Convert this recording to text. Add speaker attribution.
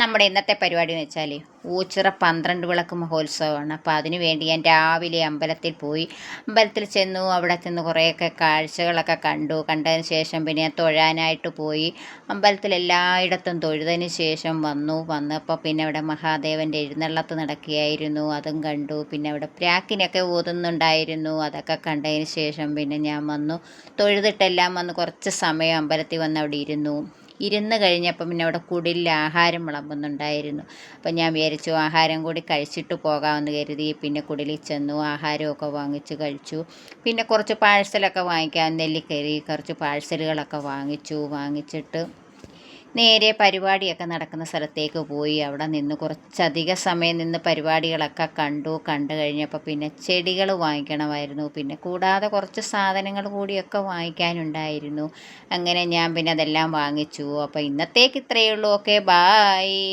Speaker 1: നമ്മുടെ ഇന്നത്തെ പരിപാടി എന്ന് വെച്ചാൽ ഊച്ചിറ പന്ത്രണ്ട് വിളക്ക് മഹോത്സവമാണ്. അപ്പോൾ അതിന് വേണ്ടി ഞാൻ രാവിലെ അമ്പലത്തിൽ പോയി. അമ്പലത്തിൽ ചെന്നു അവിടെ ചെന്ന് കുറേയൊക്കെ കാഴ്ചകളൊക്കെ കണ്ടു. കണ്ടതിന് ശേഷം പിന്നെ ഞാൻ തൊഴാനായിട്ട് പോയി. അമ്പലത്തിൽ എല്ലായിടത്തും തൊഴുതതിന് ശേഷം വന്നു. വന്നപ്പോൾ പിന്നെ അവിടെ മഹാദേവന്റെ എഴുന്നള്ളത്ത് നടക്കുകയായിരുന്നു. അതും കണ്ടു. പിന്നെ അവിടെ പ്രാക്കിനൊക്കെ ഊതുന്നുണ്ടായിരുന്നു അതൊക്കെ കണ്ടതിന് ശേഷം പിന്നെ ഞാൻ വന്നു. തൊഴുതിട്ടെല്ലാം വന്ന് കുറച്ച് സമയം അമ്പലത്തിൽ വന്ന് അവിടെ ഇരുന്നു. ഇരുന്ന് കഴിഞ്ഞപ്പം പിന്നെ അവിടെ കുടിലിൽ ആഹാരം വിളമ്പുന്നുണ്ടായിരുന്നു. അപ്പം ഞാൻ വിചാരിച്ചു ആഹാരം കൂടി കഴിച്ചിട്ട് പോകാമെന്ന് കരുതി. പിന്നെ കുടിലിൽ ചെന്നു ആഹാരമൊക്കെ വാങ്ങിച്ച് കഴിച്ചു. പിന്നെ കുറച്ച് പാഴ്സലൊക്കെ വാങ്ങിക്കാൻ നെല്ലിക്കരി കുറച്ച് പാഴ്സലുകളൊക്കെ വാങ്ങിച്ചു വാങ്ങിച്ചിട്ട് നേരെ പരിപാടിയൊക്കെ നടക്കുന്ന സ്ഥലത്തേക്ക് പോയി. അവിടെ നിന്ന് കുറച്ചധിക സമയം നിന്ന് പരിപാടികളൊക്കെ കണ്ടു. കണ്ടു കഴിഞ്ഞപ്പോൾ പിന്നെ ചെടികൾ വാങ്ങിക്കണമായിരുന്നു. പിന്നെ കൂടാതെ കുറച്ച് സാധനങ്ങൾ കൂടിയൊക്കെ വാങ്ങിക്കാനുണ്ടായിരുന്നു. അങ്ങനെ ഞാൻ പിന്നെ അതെല്ലാം വാങ്ങിച്ചു. അപ്പോൾ ഇന്നത്തേക്ക് ഇത്രയേ ഉള്ളൂ. Okay bye